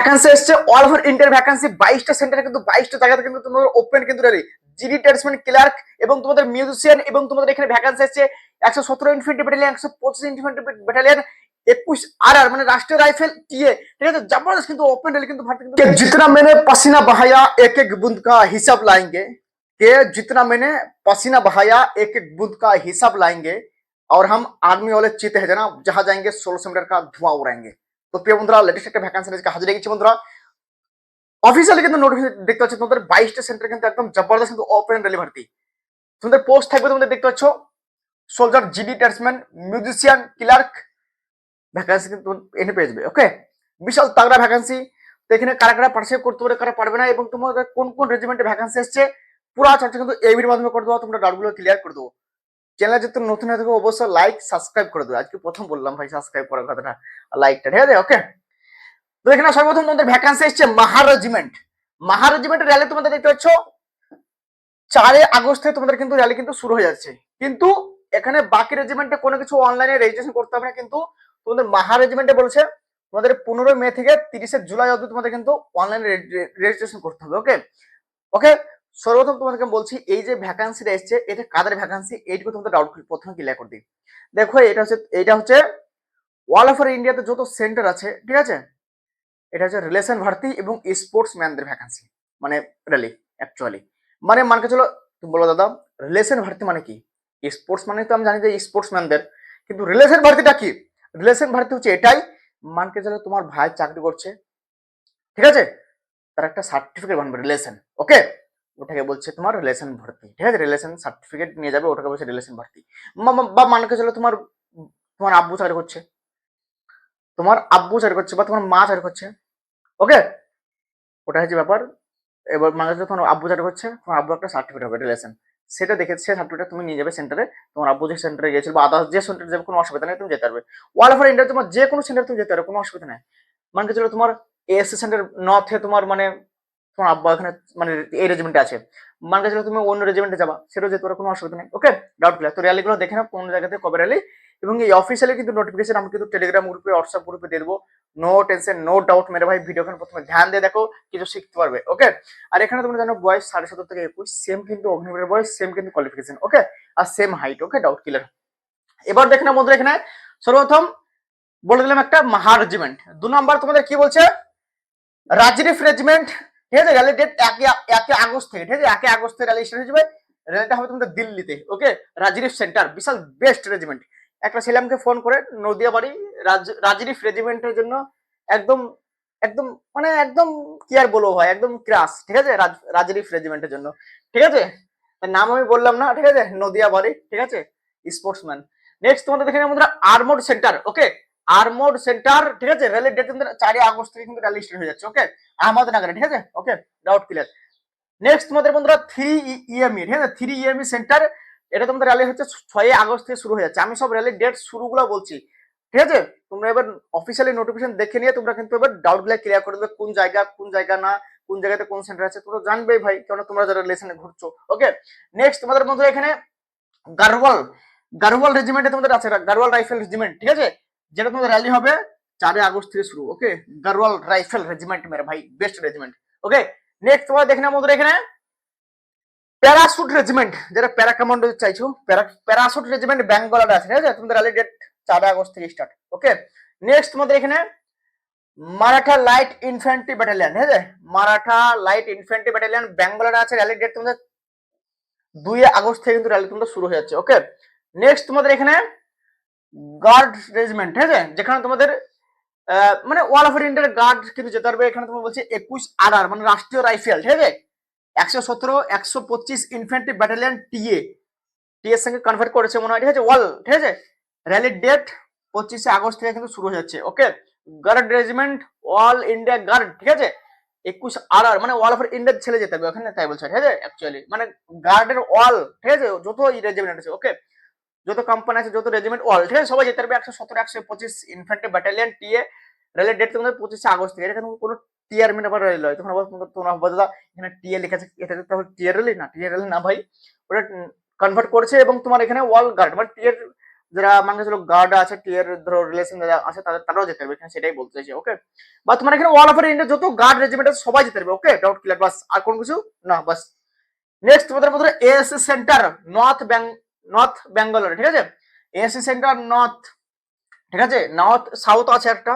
Vacancy এসছে all over ইন্ডিয়ার vacancy বাইশটা সেন্টারে কিন্তু বাইশটা জায়গাতে কিন্তু তোমাদের ওপেন কিন্তু রেডি জিডি ট্রেডসম্যান ক্লার্ক এবং তোমাদের মিউজিশিয়ান এবং তোমাদের এখানে ভ্যাকান্সি এসছে একশো সতেরো ইনফেন্ট্রি ব্যাটালিয়ন একশো পঁচিশ ইনফেন্ট্রি ব্যাটালিয়ন একুশ আর আর মানে রাষ্ট্রীয় রাইফেল টিএ ঠিক আছে জবরদস্ত কিন্তু ওপেন রেলি কিন্তু ভারত কিন্তু जितना मैंने पसीना बहाया एक एक बूंद का हिसाब लाएंगे कि जितना मैंने पसीना बहाया एक एक बूंद का हिसाब लाएंगे और हम आर्मी वाले चीते हैं जना जहां जाएंगे सोलह मीटर का धुआं उड़ाएंगे তো প্রিয় বন্ধুরা লেটেস্ট একটা ভ্যাকান্সি আজকে হাজির গেছি বন্ধুরা। অফিসিয়ালি কিন্তু নোটিফিকেশন দেখতে পাচ্ছ, তোমাদের বাইশটা সেন্টার কিন্তু একদম জবরদস্ত কিন্তু ওপেন রেলি ভর্তি তোমাদের পোস্ট থাকবে তোমাদের দেখতে পাচ্ছ soldier GD tradesman musician clerk vacancy কিন্তু এনে পেয়ে যাবে ওকে বিশাল তাগড়া ভ্যাকান্সি তো এখানে কারা কারা পার্টিসিপেট করতে পারে, কারা পারবে না এবং তোমাদের কোন কোন রেজিমেন্টে ভ্যাকান্সি এসছে, পুরো চর্চা কিন্তু এই ভিডিওর মাধ্যমে করে দেবো তোমরা ডাউটগুলো ক্লিয়ার করে দেবো। চ্যানেল যদি নতুন হয়ে থাকো অবশ্যই লাইক সাবস্ক্রাইব করে দেবে আজকে প্রথম বললাম ভাই সাবস্ক্রাইব করার কথাটা লাইকটা ঠিক আছে ওকে তো এখানে সর্বপ্রথম তোমাদের ভ্যাকান্সি এসছে মাহা রেজিমেন্ট মাহা রেজিমেন্টের র্যালি তোমাদের দেখতে পাচ্ছ? চারে আগস্ট থেকে তোমাদের কিন্তু র্যালি কিন্তু শুরু হয়ে যাচ্ছে। কিন্তু এখানে বাকি রেজিমেন্টে কোনো কিছু অনলাইনে রেজিস্ট্রেশন করতে হবে না, কিন্তু তোমাদের মাহা রেজিমেন্টে বলছে, তোমাদের পনেরোই মে থেকে তিরিশে জুলাই অবধি তোমাদের কিন্তু অনলাইনে রেজিস্ট্রেশন করতে হবে ওকে ওকে সর্বপ্রথম তোমাদেরকে বলছি, এই যে ভ্যাকান্সিটা এসছে, এটা কাদের ভ্যাকান্সি এইটুকু তোমাদের ডাউট প্রথমে ক্লিয়ার করে দিই। দেখো, এটা হচ্ছে এটা হচ্ছে অল ওভার ইন্ডিয়াতে যত সেন্টার আছে, ঠিক আছে? এটা হচ্ছে রিলেশন ভর্তি এবং স্পোর্টস ম্যানদের ভ্যাকান্সি মানে রেলি অ্যাকচুয়ালি মানে মানকে চলো তুমি বলো দাদা রিলেশন ভর্তি মানে কি? স্পোর্টস মানে তো আমি জানি যে স্পোর্টস ম্যানদের কিন্তু রিলেশন ভর্তিটা কি? রিলেশন ভর্তি হচ্ছে এটাই মানকে চলো তোমার ভাই চাকরি করছে, ঠিক আছে? তার একটা সার্টিফিকেট বানবে রিলেশন ওকে ওটাকে বলছে তোমার রিলেশন ভর্তি, ঠিক আছে? রিলেশন সার্টিফিকেট নিয়ে যাবে, ওটাকে বলছে রিলেশন ভর্তি। বা মানকে চলো তোমার তোমার আব্বু চাকরি করছে। তোমার আব্বু চাকরি করছে বা তোমার মা চাকরি করছে। ওকে? ওটা হচ্ছে ব্যাপার। এবার মানে তোমার আব্বু চাকরি করছে, তোমার আব্বু একটা সার্টিফিকেট হবে রিলেশন সেটা দেখে, সে সার্টিফিকেট তুমি নিয়ে যাবে সেন্টারে তোমার আব্বু যে সেন্টারে গিয়েছিল বা আদার্স যে সেন্টারে যাবে, কোনো অসুবিধা নেই, তুমি যেতে পারবে। ওয়াল ওভার ইন্ডিয়া তোমার যে কোনো সেন্টারে তুমি যেতে পারবে কোনো অসুবিধা নেই। মানে চলো তোমার এএসসি সেন্টার নর্থে তোমার মানে তোমার আব্বা এখানে মানে এই রেজিমেন্টে আছে। মানে চলো তুমি অন্য রেজিমেন্টে যাবা। সেটাও যেতে পারো, কোনো অসুবিধা নেই। ওকে ডাউট ক্লিয়ার তো র্যালিগুলো দেখে না কোন জায়গাতে কবে র্যালি এবং এই অফিসিয়ালি কিন্তু নোটিফিকেশন আমি কিন্তু টেলিগ্রাম গ্রুপে হোয়াটসঅ্যাপ গ্রুপে দিয়ে দেবো। নো টেনশন নো ডাউট মেরে ভাই ভিডিও ভিডিওখানে প্রথমে ধ্যান দিয়ে দেখো কিছু শিখতে পারবে। ওকে আর এখানে তোমরা জানো বয়স সাড়ে সতেরো থেকে একুশ সেম কিন্তু অগ্নিবীরের বয়স সেম কিন্তু কোয়ালিফিকেশন ওকে আর same height okay doubt clear এবার দেখে না বন্ধুরা এখানে। সর্বপ্রথম বলে দিলাম একটা মাহা রেজিমেন্ট দু নম্বর তোমাদের কি বলছে? রাজরিফ রেজিমেন্ট ঠিক আছে র্যালি ডেট একে একে আগস্ট থেকে, ঠিক আছে, একে আগস্ট থেকে র্যালি স্টার্ট হয়ে যাবে। র্যালিটা হবে তোমাদের দিল্লিতে ওকে রাজরিফ সেন্টার বিশাল বেস্ট রেজিমেন্ট একটা ছেলেমকে ফোন করে, নদিয়া বাড়ি, রাজ- রাজরিফ রেজিমেন্টের জন্য একদম একদম মানে একদম কি আর বলব ভাই, একদম ক্রাস ঠিক আছে? রাজ- রাজরিফ রেজিমেন্টের জন্য, ঠিক আছে? নাম আমি বললাম না, ঠিক আছে? নদিয়া বাড়ি, ঠিক আছে? স্পোর্টসম্যান নেক্সট তোমাদের দেখে আমাদের armoured centre okay armoured centre, ঠিক আছে? র্যালির ডেট তোমাদের চারই আগস্ট থেকে কিন্তু র্যালি স্টার্ট হয়ে যাচ্ছে ওকে আহমদনগরে, ঠিক আছে? ওকে ডাউট ক্লিয়ার নেক্সট তোমাদের বন্ধুরা থ্রি ইএমই ঠিক আছে? থ্রি ইএমই সেন্টার এটা তোমাদের র্যালি হচ্ছে ছয় আগস্ট থেকে শুরু হয়ে যাচ্ছে। আমি সব র্যালির ডেট শুরুগুলো বলছি, ঠিক আছে? তোমরা এবার অফিসিয়ালি নোটিফিকেশন দেখে নিয়ে তোমরা কিন্তু এবার ডাউটগুলো ক্লিয়ার করে দেবে, কোন জায়গা কোন জায়গা না, কোন জায়গাতে কোন সেন্টার আছে, তোমরা জানবেই ভাই কারণ তোমরা যারা লেসনে ঘুরছো ওকে নেক্সট তোমাদের বন্ধুরা এখানে গারওয়াল গারওয়াল রেজিমেন্টে তোমাদের আছে গারওয়াল রাইফেল রেজিমেন্ট ঠিক আছে? যেটা তোমাদের র্যালি হবে চারই আগস্ট থেকে শুরু ওকে গারওয়াল রাইফেল রেজিমেন্ট মেরে, ভাই বেস্ট রেজিমেন্ট ওকে নেক্সট তোমরা দেখে নাও বন্ধুরা এখানে। প্যারাশুট রেজিমেন্ট যেটা প্যারা কমান্ডো চাইছো প্যারা প্যারাশুট রেজিমেন্ট বেঙ্গলাতে আছে, ঠিক আছে? তোমাদের র্যালি ডেট চার আগস্ট থেকে স্টার্ট ওকে নেক্সট তোমাদের এখানে মারাঠা লাইট ইনফ্যান্ট্রি ব্যাটালিয়ন ঠিক আছে? মারাঠা লাইট ইনফ্যান্ট্রি ব্যাটালিয়ন বেঙ্গলাতে আছে র্যালি ডেট তোমাদের দুই আগস্ট থেকে কিন্তু র্যালি তোমাদের শুরু হয়ে যাচ্ছে ওকে নেক্সট তোমাদের এখানে গার্ড রেজিমেন্ট ঠিক আছে? যেখানে তোমাদের মানে ওয়াল ওভার ইন্ডিয়ার গার্ড কিন্তু যেতে পারবে, এখানে তোমার বলছে একুশ আর মানে রাষ্ট্রীয় রাইফেল ঠিক আছে? একশো সতেরো, একশো পঁচিশ ইনফ্যান্ট্রি ব্যাটালিয়ন টিএ টি এর সঙ্গে কনভার্ট করেছে মনে হয়, ঠিক আছে? ওয়াল ঠিক আছে? র্যালির ডেট পঁচিশে আগস্ট থেকে কিন্তু শুরু হয়ে যাচ্ছে okay guard regiment all India guard ঠিক আছে? একুশ আর আর মানে অল ওভার ইন্ডিয়ার ছেলে যেতে হবে, ওখানে তাই বলছে, ঠিক আছে? অ্যাকচুয়ালি মানে গার্ডের অল ঠিক আছে? যত রেজিমেন্ট আছে ওকে যত কোম্পানি আছে, যত রেজিমেন্ট অল ঠিক আছে? সবাই যেতে পারবে একশো সতেরো, একশো পঁচিশ ইনফ্যান্ট্রি ব্যাটালিয়ন টিএ রেলের ডেট তোমাদের পঁচিশে আগস্ট থেকে। কিন্তু কোনো টিআর মিন আবার রেল হয় তখন আবার তোমরা- এখানে টিএ লেখা আছে। এটা তাহলে টিআর না টিআর রেলি না ভাই। ওটা কনভার্ট করেছে এবং তোমার এখানে ওয়াল গার্ড মানে টিএর যারা মানে চলো গার্ড আছে টিয়ার ধরো রিলেশন যারা আছে, তাদের, তারাও যেতে পারবে। এখানে সেটাই বলতে চাইছি ওকে বা তোমার এখানে অল ওভার ইন্ডিয়া যত গার্ড রেজিমেন্ট আছে, সবাই যেতে পারবে ওকে ডাউট ক্লিয়ার বাস, আর কোন কিছু? না, বাস। নেক্সট তোমাদের মধ্যে এএসসি সেন্টার নর্থ ব্যাং নর্থ ব্যাঙ্গালোর ঠিক আছে? এএসসি সেন্টার নর্থ ঠিক আছে? নর্থ সাউথ আছে একটা,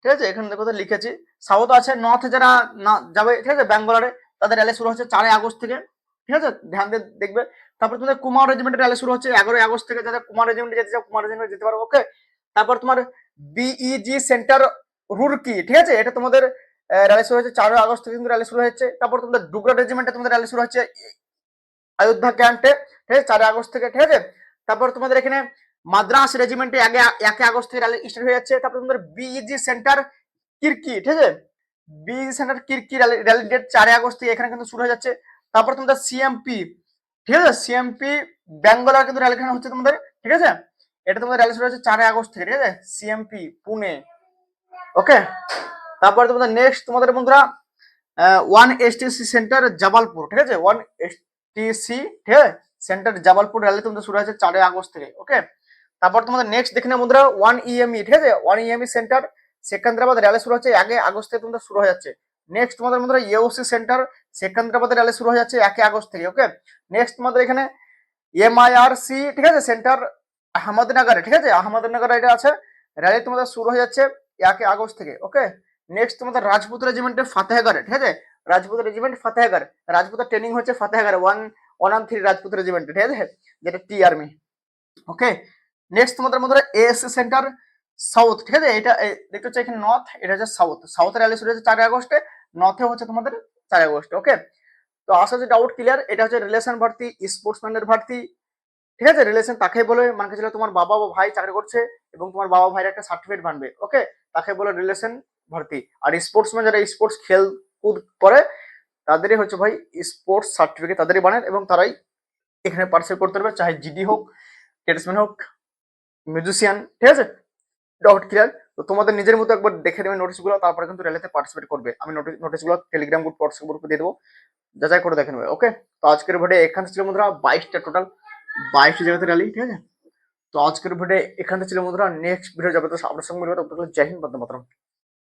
ঠিক আছে? এখানে দেখো লিখেছি। সাউথ আছে নর্থ যারা না যাবে, ঠিক আছে? ব্যাঙ্গালোরে তাদের র্যালি শুরু হচ্ছে চারই আগস্ট থেকে, ঠিক আছে? ধ্যান দেখবে। তারপর তোমাদের কুমার রেজিমেন্টের র্যালি শুরু হচ্ছে এগারোই আগস্ট থেকে। যারা কুমার রেজিমেন্টে যেতে চাও কুমার রেজিমেন্টে যেতে পারো ওকে তারপর তোমার বিইজি সেন্টার রুরকি ঠিক আছে? এটা তোমাদের র্যালি শুরু হচ্ছে চারই আগস্ট থেকে কিন্তু র্যালি শুরু হচ্ছে তারপর তোমাদের ডুগরা রেজিমেন্টে তোমাদের র্যালি শুরু হচ্ছে। অযোধ্যা ক্যান্টে ঠিক আছে, চারই আগস্ট থেকে, ঠিক আছে? তারপর তোমাদের এখানে মাদ্রাস রেজিমেন্টে আগে একে আগস্ট থেকে স্টার্ট হয়ে যাচ্ছে। তারপর তোমাদের বিইজি সেন্টার কিরকি ঠিক আছে? BEG centre Kirkee rally date চারই আগস্ট থেকে এখানে কিন্তু শুরু হয়ে যাচ্ছে। তারপর তোমাদের সিএমপি ঠিক আছে? সিএমপি ব্যাঙ্গালোর কিন্তু র্যালি হচ্ছে তোমাদের, ঠিক আছে? এটা তোমাদের র্যালি শুরু হচ্ছে চারই আগস্ট থেকে, ঠিক আছে? সিএমপি পুনে ওকে তারপর তোমাদের নেক্সট তোমাদের বন্ধুরা ওয়ান এসটিসি সেন্টার জাবালপুর ঠিক আছে? ওয়ান এসটিসি ঠিক আছে? সেন্টার জাবালপুর র্যালি তোমাদের শুরু হচ্ছে চারই আগস্ট থেকে ওকে তারপর তোমাদের নেক্সট দেখে নাও বন্ধুরা ওয়ান ইএমই ঠিক আছে? One EME centre Secunderabad rally শুরু হচ্ছে আগে আগস্ট থেকে তোমাদের শুরু হয়ে যাচ্ছে। নেক্সট তোমাদের বন্ধুরা ইউসি সেন্টার সেকেন্দ্রাবাদ র্যালি শুরু হয়ে যাচ্ছে একে আগস্ট থেকে ওকে নেক্সট তোমাদের এখানে এমআইআরসি ঠিক আছে? সেন্টার আহমদনগরে, ঠিক আছে? আহমদনগরে এটা আছে। র্যালি তোমাদের শুরু হয়ে যাচ্ছে একে আগস্ট থেকে ওকে নেক্সট তোমাদের রাজপুত রেজিমেন্টের ফাতেহগড়ে, ঠিক আছে? রাজপুত রেজিমেন্ট ফাতেহগড়, রাজপুতের ট্রেনিং হচ্ছে Fatehgarh one one three Rajput রেজিমেন্টে ঠিক আছে? যেটা টি আর্মি ওকে নেক্সট তোমাদের মধ্যে এএসসি সেন্টার সাউথ ঠিক আছে? এটা দেখতে হচ্ছে এখানে নর্থ এটা হচ্ছে সাউথ সাউথ র্যালি শুরু হচ্ছে চারই আগস্টে নর্থে হচ্ছে তোমাদের চারই আগস্টে ওকে তো আশা হচ্ছে ডাউট ক্লিয়ার এটা হচ্ছে রিলেশন ভর্তি স্পোর্টসম্যানের ভর্তি, ঠিক আছে? রিলেশন তাকে বলে মানে ছিল তোমার বাবা বা ভাই চাকরি করছে এবং তোমার বাবা ভাইয়ের একটা সার্টিফিকেট বানবে ওকে তাকে বলে রিলেশন ভর্তি। আর স্পোর্টসম্যান যারা স্পোর্টস খেল কুদ করে তাদেরই হচ্ছে ভাই স্পোর্টস সার্টিফিকেট তাদেরই বানায় এবং তারাই এখানে পার্টিসিপেট করতে পারবে। চাহে জিডি হোক টেটসম্যান হোক মিউজিশিয়ান ঠিক আছে? ডাউট ক্লিয়ার তো তোমাদের নিজের মতো একবার দেখে নেবে নোটিশগুলো তারপরে কিন্তু র্যালিতে পার্টিসিপেট করবে। আমি নোটিশ নোটিশগুলো টেলিগ্রাম গ্রুপ হোয়াটসঅ্যাপ গ্রুপে দিয়ে দেবো। যাচাই করে দেখে নেবে ওকে তো আজকের ভিডিও এখান ছিল বন্ধুরা বাইশটা টোটাল বাইশটা জায়গাতে র্যালি ঠিক আছে? তো আজকের ভিডিও এখান ছিল বন্ধুরা নেক্সট ভিডিও যাবে তো আপনার সঙ্গে জয় হিন্দ বন্দে মাতরম।